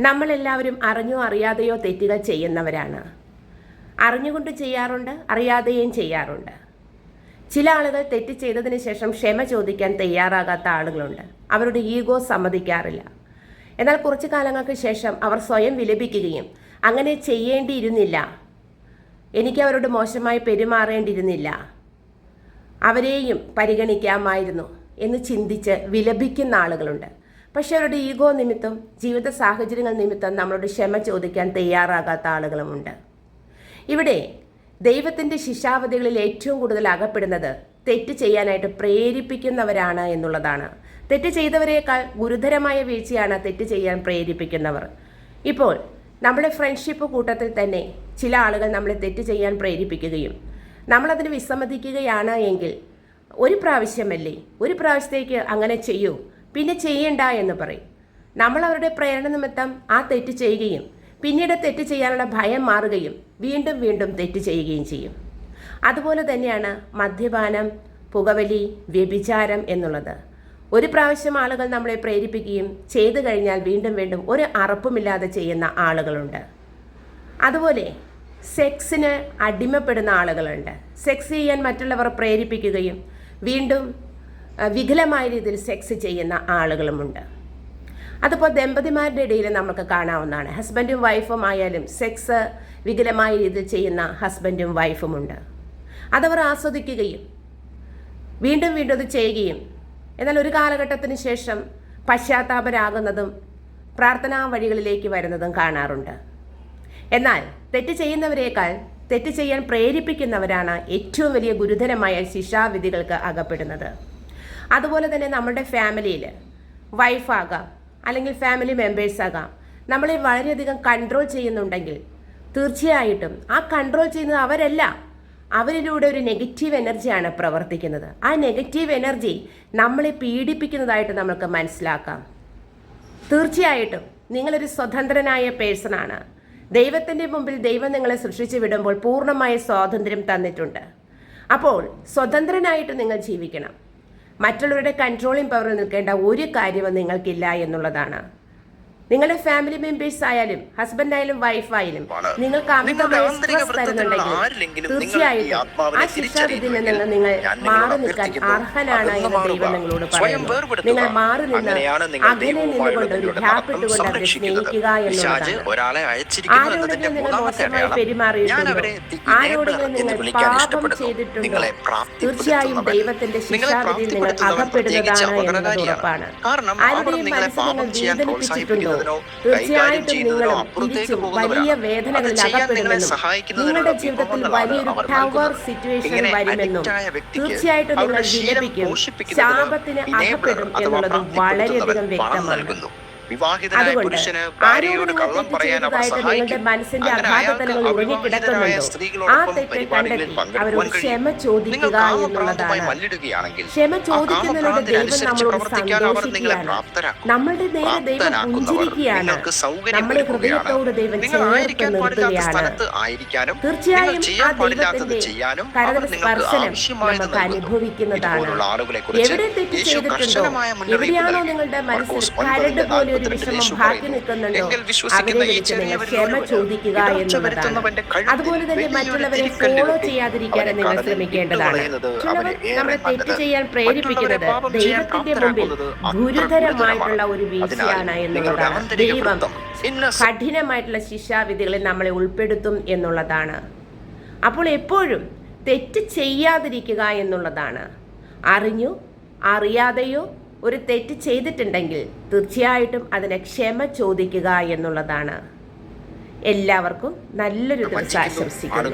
നമ്മളെല്ലാവരും അറിഞ്ഞോ അറിയാതെയോ തെറ്റുകൾ ചെയ്യുന്നവരാണ്. അറിഞ്ഞുകൊണ്ട് ചെയ്യാറുണ്ട് അറിയാതെയും ചെയ്യാറുണ്ട്. ചില ആളുകൾ തെറ്റ് ചെയ്തതിന് ശേഷം ക്ഷമ ചോദിക്കാൻ തയ്യാറാകാത്ത ആളുകളുണ്ട്. അവരുടെ ഈഗോ സമ്മതിക്കാറില്ല. എന്നാൽ കുറച്ചു കാലങ്ങൾക്ക് ശേഷം അവർ സ്വയം വിലപിക്കുകയും അങ്ങനെ ചെയ്യേണ്ടിയിരുന്നില്ല. എനിക്ക് അവരോട് മോശമായി പെരുമാറേണ്ടിയിരുന്നില്ല. അവരെയും പരിഗണിക്കാമായിരുന്നു എന്ന് ചിന്തിച്ച് വിലപിക്കുന്ന ആളുകളുണ്ട്. പക്ഷെ അവരുടെ ഈഗോ നിമിത്തം ജീവിത സാഹചര്യങ്ങൾ നിമിത്തം നമ്മളോട് ക്ഷമ ചോദിക്കാൻ തയ്യാറാകാത്ത ആളുകളുമുണ്ട്. ഇവിടെ ദൈവത്തിന്റെ ശിക്ഷാവധികളിൽ ഏറ്റവും കൂടുതൽ അകപ്പെടുന്നത് തെറ്റ് ചെയ്യാനായിട്ട് പ്രേരിപ്പിക്കുന്നവരാണ് എന്നുള്ളതാണ്. തെറ്റ് ചെയ്തവരേക്കാൾ ഗുരുതരമായ വീഴ്ചയാണ് തെറ്റ് ചെയ്യാൻ പ്രേരിപ്പിക്കുന്നവർ. ഇപ്പോൾ നമ്മുടെ ഫ്രണ്ട്ഷിപ്പ് കൂട്ടത്തിൽ തന്നെ ചില ആളുകൾ നമ്മളെ തെറ്റ് ചെയ്യാൻ പ്രേരിപ്പിക്കുകയും നമ്മളതിന് വിസമ്മതിക്കുകയാണ് എങ്കിൽ ഒരു പ്രാവശ്യമല്ലേ ഒരു പ്രാവശ്യത്തേക്ക് അങ്ങനെ ചെയ്യൂ. പിന്നെ ചെയ്യണ്ട എന്ന് പറയും. നമ്മൾ അവരുടെ പ്രേരണ നിമിത്തം ആ തെറ്റ് ചെയ്യുകയും പിന്നീട് തെറ്റ് ചെയ്യാനുള്ള ഭയം മാറുകയും വീണ്ടും വീണ്ടും തെറ്റ് ചെയ്യുകയും ചെയ്യും. അതുപോലെ തന്നെയാണ് മദ്യപാനം പുകവലി വ്യഭിചാരം എന്നുള്ളത്. ഒരു പ്രാവശ്യം ആളുകൾ നമ്മളെ പ്രേരിപ്പിക്കുകയും ചെയ്തു കഴിഞ്ഞാൽ വീണ്ടും വീണ്ടും ഒരു അറപ്പുമില്ലാതെ ചെയ്യുന്ന ആളുകളുണ്ട്. അതുപോലെ സെക്സിന് അടിമപ്പെടുന്ന ആളുകളുണ്ട്. സെക്സ് ചെയ്യാൻ മറ്റുള്ളവർ പ്രേരിപ്പിക്കുകയും വീണ്ടും വികലമായ രീതിയിൽ സെക്സ് ചെയ്യുന്ന ആളുകളുമുണ്ട്. അതിപ്പോൾ ദമ്പതിമാരുടെ ഇടയിൽ നമുക്ക് കാണാവുന്നതാണ്. ഹസ്ബൻഡും വൈഫും ആയാലും സെക്സ് വികലമായ രീതിയിൽ ചെയ്യുന്ന ഹസ്ബൻഡും വൈഫുമുണ്ട് അതവർ ആസ്വദിക്കുകയും വീണ്ടും വീണ്ടും അത് ചെയ്യുകയും എന്നാൽ ഒരു കാലഘട്ടത്തിന് ശേഷം പശ്ചാത്താപരാകുന്നതും പ്രാർത്ഥനാ വഴികളിലേക്ക് വരുന്നതും കാണാറുണ്ട്. എന്നാൽ തെറ്റ് ചെയ്യുന്നവരേക്കാൾ തെറ്റ് ചെയ്യാൻ പ്രേരിപ്പിക്കുന്നവരാണ് ഏറ്റവും വലിയ ഗുരുതരമായ ശിക്ഷാവിധികൾക്ക് അകപ്പെടുന്നത്. അതുപോലെ തന്നെ നമ്മുടെ ഫാമിലിയിൽ വൈഫാകാം അല്ലെങ്കിൽ ഫാമിലി മെമ്പേഴ്സ് ആകാം. നമ്മളെ വളരെയധികം കൺട്രോൾ ചെയ്യുന്നുണ്ടെങ്കിൽ തീർച്ചയായിട്ടും ആ കൺട്രോൾ ചെയ്യുന്നത് അവരല്ല. അവരിലൂടെ ഒരു നെഗറ്റീവ് എനർജിയാണ് പ്രവർത്തിക്കുന്നത്. ആ നെഗറ്റീവ് എനർജി നമ്മളെ പീഡിപ്പിക്കുന്നതായിട്ട് നമുക്ക് മനസ്സിലാക്കാം. തീർച്ചയായിട്ടും നിങ്ങളൊരു സ്വതന്ത്രനായ പേഴ്സണാണ് ദൈവത്തിന്റെ മുമ്പിൽ ദൈവം നിങ്ങളെ സൃഷ്ടിച്ചു വിടുമ്പോൾ പൂർണമായ സ്വാതന്ത്ര്യം തന്നിട്ടുണ്ട്. അപ്പോൾ സ്വതന്ത്രനായിട്ട് നിങ്ങൾ ജീവിക്കണം. മറ്റുള്ളവരുടെ കൺട്രോളിംഗ് പവറിൽ നിൽക്കേണ്ട ഒരു കാര്യവും നിങ്ങൾക്കില്ല എന്നുള്ളതാണ്. നിങ്ങളുടെ ഫാമിലി മെമ്പേഴ്സ് ആയാലും ഹസ്ബൻഡ് ആയാലും വൈഫ് ആയാലും നിങ്ങൾക്ക് അമിതമായ സ്ട്രെസ് തരുന്നുണ്ടെങ്കിൽ തീർച്ചയായിട്ടും ആ ശിക്ഷാവിധിയിൽ നിന്ന് നിങ്ങൾ മാറി നിൽക്കാൻ അർഹനാണ് എന്ന്. ദൈവം നിങ്ങളോട് പറയുന്നു. നിങ്ങൾ മാറി നിന്ന് അതിനെ അകലെ നിന്നുകൊണ്ട് ഒരു നിങ്ങളുടെ ഗ്യാപ്പ് നടത്തം ഇട്ടുകൊണ്ട് അവരെ സ്നേഹിക്കുക എന്നുള്ളതാണ്. ആരോടെങ്കിലും നിങ്ങൾ മോശമായി പെരുമാറിയിട്ടുണ്ടോ? ആരോടെങ്കിലും നിങ്ങൾ പാപം ചെയ്തിട്ടുണ്ടോ? തീർച്ചയായും ദൈവത്തിന്റെ ശിക്ഷാവിധിയിൽ നിങ്ങൾ അകപ്പെടുന്നതാണ് എന്നത് ഉറപ്പാണ് ആരുടെയും മനസ്സിൽ നിങ്ങൾ വേദനിപ്പിച്ചിട്ടുണ്ടോ? തീർച്ചയായിട്ടും നിങ്ങൾ തിരിച്ചും വലിയ വേദനകളിൽ അകപ്പെടുമെന്നും നിങ്ങളുടെ ജീവിതത്തിൽ വലിയൊരു ടവർ സിറ്റുവേഷൻ വരുമെന്നും തീർച്ചയായിട്ടും നിങ്ങൾ വിലപിക്കും. ശാപത്തിന് അകപ്പെടും എന്നുള്ളത് വളരെയധികം വ്യക്തമാണ്. വിവാഹിതനായ പുരുഷന് ഭാര്യയോട് കള്ളം പറയാൻ അവർ സഹായിക്കും. മനസ്സിന്റെ അങ്ങനെ അയാൾക്ക് അവിവാഹിതരായ ആ സ്ത്രീകളോടൊപ്പം തെറ്റ് പരിപാടികളിൽ പങ്കെടുക്കുവാൻ കഴിയും. നിങ്ങൾ ചോദിക്കുക എന്നുള്ളതാണ്. മല്ലിടുകയാണെങ്കിൽ ക്ഷമ ആ ചോദിക്കുന്നതിലൂടെ ദൈവം പ്രവർത്തിക്കാൻ അവർ നിങ്ങളെ പ്രാപ്തരാക്കും. പ്രാപ്തനാക്കുന്നവർ നിങ്ങൾക്ക് സൗകര്യം നമ്മുടെ ഒരുക്കുകയാണ്. നിങ്ങൾ ആയിരിക്കാൻ പാടില്ലാത്ത സ്ഥലത്ത് ആയിരിക്കാനും നിങ്ങൾ ചെയ്യാൻ പാടില്ലാത്തത് ചെയ്യാനും അവർ നിങ്ങൾക്ക് ആവശ്യമായത് നൽകുന്നു. ഇതുപോലുള്ള ആളുകളെ കുറിച്ച് യേശു കർശനമായ മുന്നറിയിപ്പ് നൽകി. മർക്കോസ് ഒൻപതിന്റെ ഒരു വിഷമം ബാക്കി നിൽക്കുന്നുണ്ടോ? അവരെ വിശ്വസിക്കുന്ന ഈ വിളിച്ച് ക്ഷമ ചോദിക്കുക എന്നുള്ളതാണ് അതുപോലെ തന്നെ മറ്റുള്ളവരെ ഫോളോ ചെയ്യാതിരിക്കാൻ ചെയ്യാതിരിക്കാനും നിങ്ങൾ ശ്രമിക്കേണ്ടതാണ്. ചിലവർ നമ്മളെ തെറ്റ് ചെയ്യാൻ പ്രേരിപ്പിക്കുന്നത് ദൈവത്തിന്റെ മുമ്പിൽ ഗുരുതരമായിട്ടുള്ള ഒരു. വീഴ്ചയാണ് എന്നുള്ളതാണ് ദൈവം കഠിനമായിട്ടുള്ള ശിക്ഷാവിധികളിൽ നമ്മളെ ഉൾപ്പെടുത്തും എന്നുള്ളതാണ്. അപ്പോൾ എപ്പോഴും തെറ്റ് ചെയ്യാതിരിക്കുക എന്നുള്ളതാണ്. അറിഞ്ഞു അറിയാതെയോ ഒരു തെറ്റ് ചെയ്തിട്ടുണ്ടെങ്കിൽ തീർച്ചയായിട്ടും അതിനെ ക്ഷമ ചോദിക്കുക എന്നുള്ളതാണ് എല്ലാവർക്കും നല്ലൊരു ദിവസം. ആശംസിക്കുന്നു